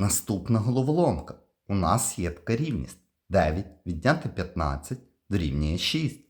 Наступна головоломка. У нас є така рівність. 9 відняти 15 дорівнює 6.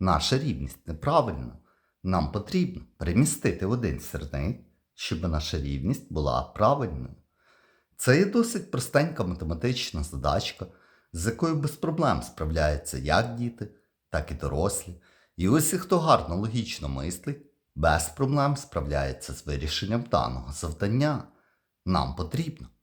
Наша рівність неправильна. Нам потрібно перемістити один сірник, щоб наша рівність була правильною. Це є досить простенька математична задачка, з якою без проблем справляються як діти, так і дорослі. І усі, хто гарно логічно мислить, без проблем справляється з вирішенням даного завдання. Нам потрібно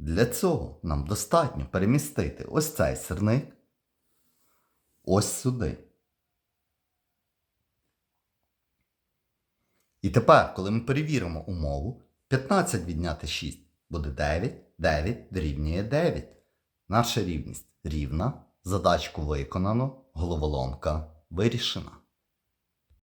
Для цього нам достатньо перемістити ось цей сирник ось сюди. І тепер, коли ми перевіримо умову, 15 відняти 6 буде 9, 9 дорівнює 9. Наша рівність рівна, задачку виконано, головоломка вирішена.